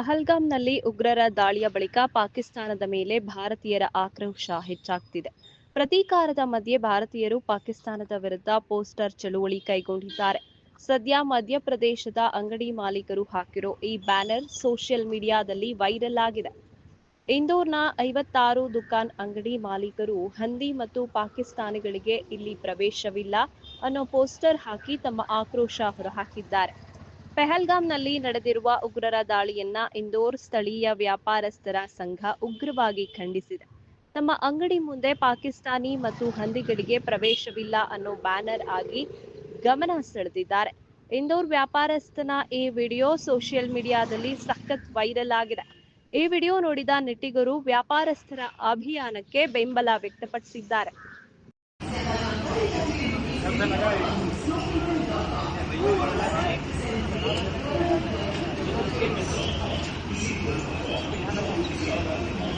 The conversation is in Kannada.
ಪಹಲ್ಗಾಮ್ನಲ್ಲಿ ಉಗ್ರರ ದಾಳಿಯ ಬಳಿಕ ಪಾಕಿಸ್ತಾನದ ಮೇಲೆ ಭಾರತೀಯರ ಆಕ್ರೋಶ ಹೆಚ್ಚಾಗ್ತಿದೆ. ಪ್ರತೀಕಾರದ ಮಧ್ಯೆ ಭಾರತೀಯರು ಪಾಕಿಸ್ತಾನದ ವಿರುದ್ಧ ಪೋಸ್ಟರ್ ಚಳುವಳಿ ಕೈಗೊಂಡಿದ್ದಾರೆ. ಸದ್ಯ ಮಧ್ಯಪ್ರದೇಶದ ಅಂಗಡಿ ಮಾಲೀಕರು ಹಾಕಿರೋ ಈ ಬ್ಯಾನರ್ ಸೋಷಿಯಲ್ ಮೀಡಿಯಾದಲ್ಲಿ ವೈರಲ್ ಆಗಿದೆ. ಇಂದೋರ್ನ ಐವತ್ತಾರು ದುಕಾನ್ ಅಂಗಡಿ ಮಾಲೀಕರು ಹಂದಿ ಮತ್ತು ಪಾಕಿಸ್ತಾನಿಗಳಿಗೆ ಇಲ್ಲಿ ಪ್ರವೇಶವಿಲ್ಲ ಅನ್ನೋ ಪೋಸ್ಟರ್ ಹಾಕಿ ತಮ್ಮ ಆಕ್ರೋಶ ಹೊರಹಾಕಿದ್ದಾರೆ. ಪೆಹಲ್ಗಾಮ್ನಲ್ಲಿ ನಡೆದಿರುವ ಉಗ್ರರ ದಾಳಿಯನ್ನ ಇಂದೋರ್ ಸ್ಥಳೀಯ ವ್ಯಾಪಾರಸ್ಥರ ಸಂಘ ಉಗ್ರವಾಗಿ ಖಂಡಿಸಿದೆ. ತಮ್ಮ ಅಂಗಡಿ ಮುಂದೆ ಪಾಕಿಸ್ತಾನಿ ಮತ್ತು ಹಂದಿಗಳಿಗೆ ಪ್ರವೇಶವಿಲ್ಲ ಅನ್ನೋ ಬ್ಯಾನರ್ ಆಗಿ ಗಮನ ಸೆಳೆದಿದ್ದಾರೆ. ಇಂದೋರ್ ವ್ಯಾಪಾರಸ್ಥನ ಈ ವಿಡಿಯೋ ಸೋಷಿಯಲ್ ಮೀಡಿಯಾದಲ್ಲಿ ಸಖತ್ ವೈರಲ್ ಆಗಿದೆ. ಈ ವಿಡಿಯೋ ನೋಡಿದ ನೆಟ್ಟಿಗರು ವ್ಯಾಪಾರಸ್ಥರ ಅಭಿಯಾನಕ್ಕೆ ಬೆಂಬಲ ವ್ಯಕ್ತಪಡಿಸಿದ್ದಾರೆ.